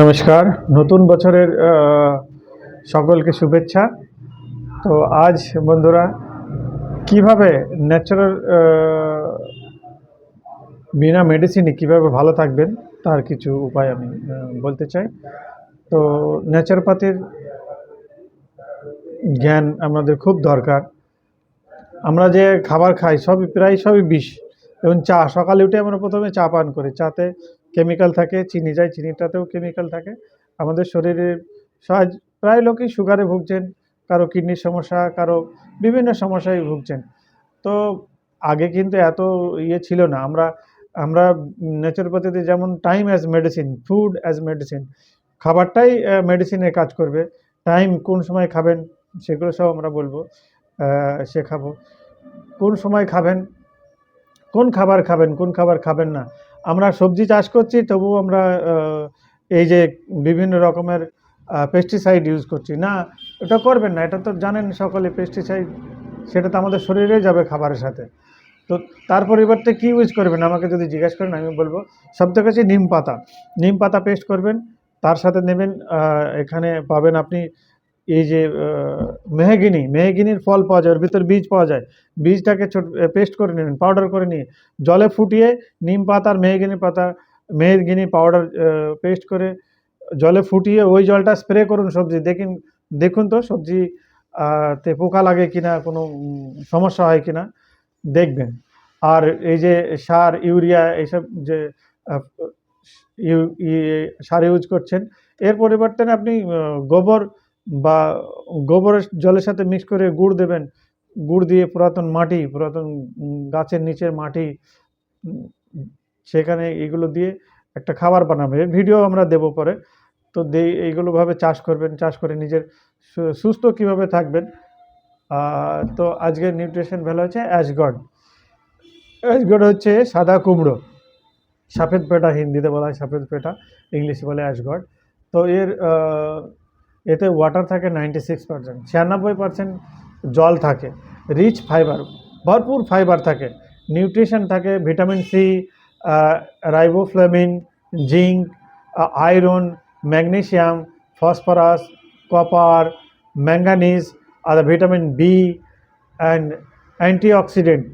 নমস্কার। নতুন বছরের সকলকে শুভেচ্ছা। তো আজ বন্ধুরা, কীভাবে ন্যাচারাল বিনা মেডিসিনে কীভাবে ভালো থাকবেন, তার কিছু উপায় আমি বলতে চাই। তো ন্যাচারোপ্যাথির জ্ঞান আমাদের খুব দরকার। আমরা যে খাবার খাই, সবই, প্রায় সবই বিষ। এবং চা, সকালে উঠে আমরা প্রথমে চা পান করি। চাতে কেমিক্যাল থাকে, চিনি যায়, চিনিটাতেও কেমিক্যাল থাকে। আমাদের শরীরের সাহায্য প্রায় লোকই সুগারে ভুগছেন, কারও কিডনির সমস্যা, কারও বিভিন্ন সমস্যায় ভুগছেন। তো আগে কিন্তু এত ইয়ে ছিল না। আমরা আমরা ন্যাচুরোপ্যাথিতে যেমন time as medicine food as medicine খাবারটাই মেডিসিনের কাজ করবে। টাইম কোন সময় খাবেন, সেগুলো সব আমরা বলব শেখাবো। কোন সময় খাবেন, কোন খাবার খাবেন, কোন খাবার খাবেন না আমরা সবজি চাষ করছি তবু আমরা এই যে বিভিন্ন রকমের পেস্টিসাইড ইউজ করছি। না, এটা করবেন না, এটা তো জানেন সকলে পেস্টিসাইড সেটা তো আমাদের শরীরে যাবে খাবারের সাথে। তো তার পরিবর্তে কী ইউজ করবেন? আমাকে যদি জিজ্ঞেস করেন, আমি বলব সব থেকে হচ্ছে নিম পাতা। নিম পাতা পেস্ট করবেন, তার সাথে নেবেন এখানে পাবেন আপনি এই যে মেহগিনি, মেহগিনির ফল পাওয়া যায়, ওর ভিতর বীজ পাওয়া যায়। বীজটাকে ছোট পেস্ট করে নেবেন পাউডার করে নিয়ে, জলে ফুটিয়ে নিম পাতা আর মেহগিনি পাতা, মেহগিনি পাউডার পেস্ট করে জলে ফুটিয়ে ওই জলটা স্প্রে করুন সবজি। দেখুন দেখুন তো সবজি তে পোকা লাগে কিনা, কোনো সমস্যা হয় কিনা, দেখবেন। আর এই যে সার, ইউরিয়া, এইসব যে ইউ- ই- সার ইউজ করছেন, এর পরিবর্তনে আপনি গোবর বা গোবরের জলের সাথে মিক্স করে গুড় দেবেন। গুড় দিয়ে পুরাতন মাটি, পুরাতন গাছের নিচের মাটি সেখানে এগুলো দিয়ে একটা খাবার বানাবেন। ভিডিও আমরা দেবো পরে। তো দে এইগুলোভাবে চাষ করবেন, চাষ করে নিজের সুস্থ কীভাবে থাকবেন। তো আজকের নিউট্রিশন ভ্যালু হচ্ছে অ্যাশগড অ্যাশগড হচ্ছে সাদা কুমড়ো। সফেদ পেটা, হিন্দিতে বলা হয় সফেদ পেটা, ইংলিশে বলে অ্যাশগড তো এর এতে ওয়াটার থাকে নাইনটি সিক্স পার্সেন্ট ছিয়ানব্বই পার্সেন্ট জল থাকে রিচ ফাইবার ভরপুর ফাইবার থাকে নিউট্রিশন থাকে vitamin C riboflavin zinc iron magnesium phosphorus copper manganese R vitamin B and antioxidant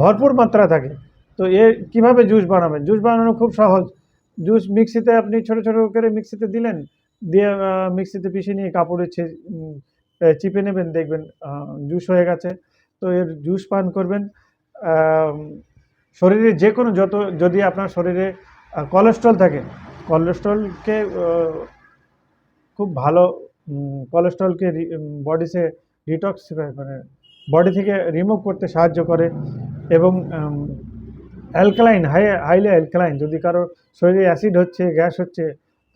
ভরপুর মাত্রা থাকে। তো এ কীভাবে জুস বানাবেন? জুস বানানো খুব সহজ। জুস মিক্সিতে আপনি ছোটো ছোটো করে মিক্সিতে দিলেন দিয়ে মিক্সিতে পিষে নিয়ে কাপড়ে চিপে নেবেন, দেখবেন জুস হয়ে গেছে। তো এর জুস পান করবেন। শরীরে যে কোনো যত, যদি আপনার শরীরে কোলেস্ট্রল থাকে, কোলেস্ট্রলকে খুব ভালো কোলেস্ট্রলকে বডিতে ডিটক্স মানে বডি থেকে রিমুভ করতে সাহায্য করে এবং অ্যালকালাইন হাই হাইলে অ্যালকালাইন যদি কারও শরীরে অ্যাসিড হচ্ছে গ্যাস হচ্ছে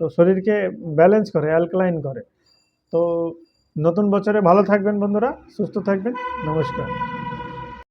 তো শরীরকে ব্যালেন্স করে অ্যালকালাইন করে। তো নতুন বছরে ভালো থাকবেন বন্ধুরা, সুস্থ থাকবেন, নমস্কার।